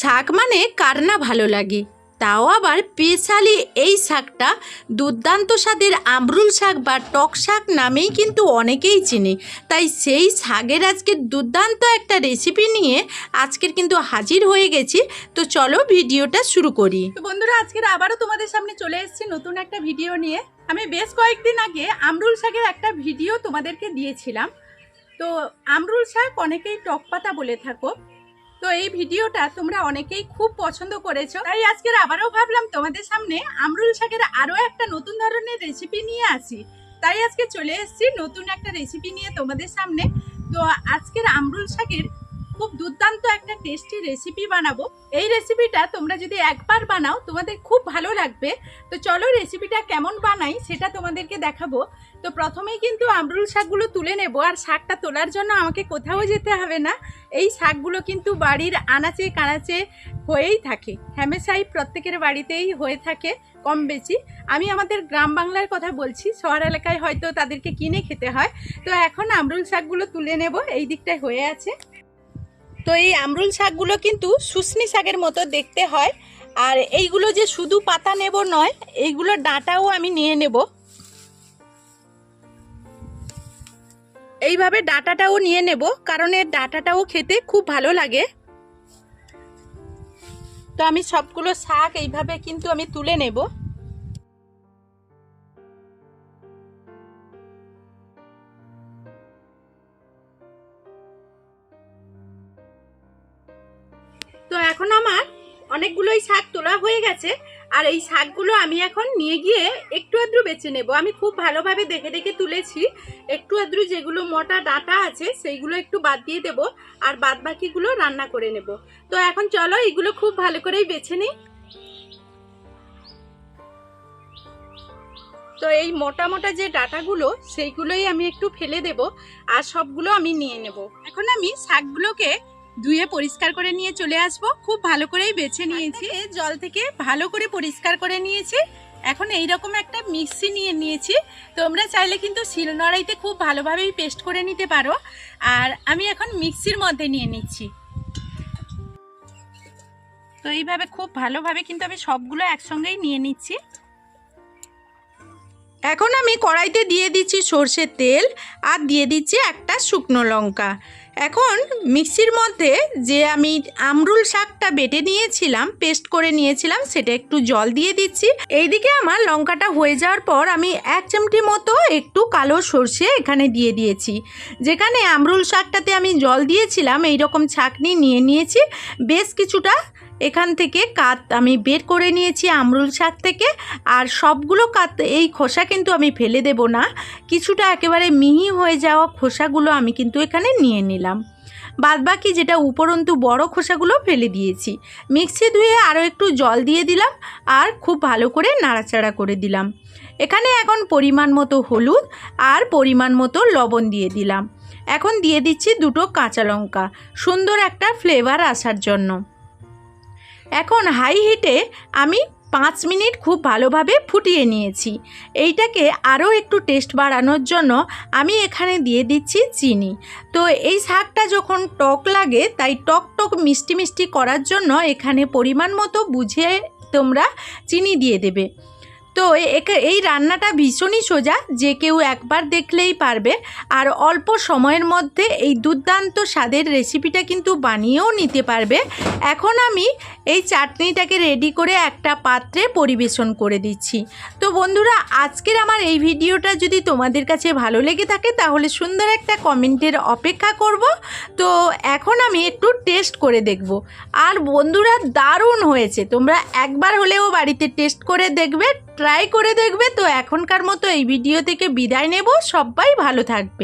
শাক মানে কার না ভালো লাগে। তাও আবার স্পেশালি এই শাকটা দুর্দান্ত স্বাদের আমরুল শাক বা টক শাক নামেই কিন্তু অনেকেই চেনে। তাই সেই শাকের আজকে দুর্দান্ত একটা রেসিপি নিয়ে আজকের কিন্তু হাজির হয়ে গেছি। তো চলো ভিডিওটা শুরু করি। তো বন্ধুরা, আজকের আবারও তোমাদের সামনে চলে এসেছি নতুন একটা ভিডিও নিয়ে। আমি বেশ কয়েকদিন আগে আমরুল শাকের একটা ভিডিও তোমাদেরকে দিয়েছিলাম। তো আমরুল শাক অনেকেই টক পাতা বলে থাকো তো এই ভিডিওটা তোমরা অনেকেই খুব পছন্দ করেছ। তাই আজকের আবারও ভাবলাম তোমাদের সামনে আমরুল শাকের আরও একটা নতুন ধরনের রেসিপি নিয়ে আসি। তাই আজকে চলে এসেছি নতুন একটা রেসিপি নিয়ে তোমাদের সামনে। তো আজকের আমরুল শাকের খুব দুর্দান্ত একটা টেস্টি রেসিপি বানাবো। এই রেসিপিটা তোমরা যদি একবার বানাও, তোমাদের খুব ভালো লাগবে। তো চলো রেসিপিটা কেমন বানাই সেটা তোমাদেরকে দেখাবো। তো প্রথমেই কিন্তু আমরুল শাকগুলো তুলে নেব, আর শাকটা তোলার জন্য আমাকে কোথাও যেতে হবে না। এই শাকগুলো কিন্তু বাড়ির আনাচে কানাচে হয়েই থাকে। হ্যামেশাই প্রত্যেকের বাড়িতেই হয়ে থাকে কম বেশি। আমি আমাদের গ্রাম বাংলার কথা বলছি, শহর এলাকায় হয়তো তাদেরকে কিনে খেতে হয়। তো এখন আমরুল শাকগুলো তুলে নেব, এই দিকটায় হয়ে আছে। তো এই আমরুল শাকগুলো কিন্তু শুশনি শাকের মতো দেখতে হয়। আর এইগুলো যে শুধু পাতা নেব নয়, এইগুলো ডাঁটাও আমি নিয়ে নেব। এইভাবে ডাঁটাটাও নিয়ে নেব, কারণ এর ডাটাটাও খেতে খুব ভালো লাগে। তো আমি সবগুলো শাক এইভাবে কিন্তু আমি তুলে নেব। এখন আমার অনেকগুলোই শাক তোলা হয়ে গেছে, আর এই শাকগুলো আমি এখন নিয়ে গিয়ে একটু আদ্রু বেছে নেব। আমি খুব ভালোভাবে দেখে দেখে তুলেছি, একটু আদ্রু যেগুলো মোটা ডাটা আছে সেইগুলো একটু বাদ দিয়ে দেব আর বাদ বাকিগুলো রান্না করে নেব। তো এখন চলো এগুলো খুব ভালো করেই বেছে নিই। তো এই মোটা মোটা যে ডাটাগুলো, সেইগুলোই আমি একটু ফেলে দেব আর সবগুলো আমি নিয়ে নেব। এখন আমি শাকগুলোকে ধুয়ে পরিষ্কার করে নিয়ে চলে আসব। খুব ভালো করেই বেছে নিয়েছি। জল থেকে ভালো করে পরিষ্কার করে নিয়েছি। এখন এই রকম একটা মিক্সি নিয়ে নিয়েছি। তোমরা চাইলে কিন্তু শিলনোড়াইতে খুব ভালোভাবেই পেস্ট করে নিতে পারো। আর আমি এখন মিক্সির মধ্যে নিয়ে নিচ্ছি। তো এইভাবে খুব ভালোভাবে কিন্তু আমি সবগুলো একসঙ্গেই নিয়ে নিচ্ছি। এখন আমি কড়াইতে দিয়ে দিচ্ছি সর্ষের তেল আর দিয়ে দিচ্ছি একটা শুকনো লঙ্কা। এখন মিক্সির মধ্যে যে আমি আমরুল শাকটা বেটে নিয়েছিলাম, পেস্ট করে নিয়েছিলাম, সেটা একটু জল দিয়ে দিচ্ছি। এইদিকে আমার লঙ্কাটা হয়ে যাওয়ার পর আমি এক চিমটি মতো একটু কালো সর্ষে এখানে দিয়ে দিয়েছি। যেখানে আমরুল শাকটাতে আমি জল দিয়েছিলাম এই রকম ছাকনি নিয়ে নিয়েছি। বেশ কিছুটা এখান থেকে কাত আমি বের করে নিয়েছি আমরুল শাক থেকে। আর সবগুলো কাত, এই খোসা কিন্তু আমি ফেলে দেব না। কিছুটা একেবারে মিহি হয়ে যাওয়া খোসাগুলো আমি কিন্তু এখানে নিয়ে নিলাম। বাদবাকি যেটা উপরন্তু বড় খোসাগুলো ফেলে দিয়েছি। মিক্সি ধুয়ে আরও একটু জল দিয়ে দিলাম আর খুব ভালো করে নাড়াচাড়া করে দিলাম। এখানে এখন পরিমাণ মতো হলুদ আর পরিমাণ মতো লবণ দিয়ে দিলাম। এখন দিয়ে দিচ্ছি দুটো কাঁচা লঙ্কা। সুন্দর একটা ফ্লেভার আসার জন্য। এখন হাই হিটে আমি পাঁচ মিনিট খুব ভালোভাবে ফুটিয়ে নিয়েছি। এইটাকে আরও একটু টেস্ট বাড়ানোর জন্য আমি এখানে দিয়ে দিচ্ছি চিনি। তো এই শাকটা যখন টক লাগে, তাই টক টক মিষ্টি মিষ্টি করার জন্য এখানে পরিমাণ মতো বুঝে তোমরা চিনি দিয়ে দেবে। তো এই রান্নাটা ভীষণই সোজা, যে কেউ একবার দেখলেই পারবে। আর অল্প সময়ের মধ্যে এই দুর্দান্ত স্বাদের রেসিপিটা কিন্তু বানিয়েও নিতে পারবে। এখন আমি এই চাটনিটাকে রেডি করে একটা পাত্রে পরিবেশন করে দিচ্ছি। তো বন্ধুরা, আজকের আমার এই ভিডিওটা যদি তোমাদের কাছে ভালো লেগে থাকে, তাহলে সুন্দর একটা কমেন্টের অপেক্ষা করব। তো এখন আমি একটু টেস্ট করে দেখব। আর বন্ধুরা, দারুণ হয়েছে। তোমরা একবার হলেও বাড়িতে টেস্ট করে দেখবে ট্রাই করে দেখবে। তো এখনকার মতো এই ভিডিও থেকে বিদায় নেব। সবাই ভালো থাকবে।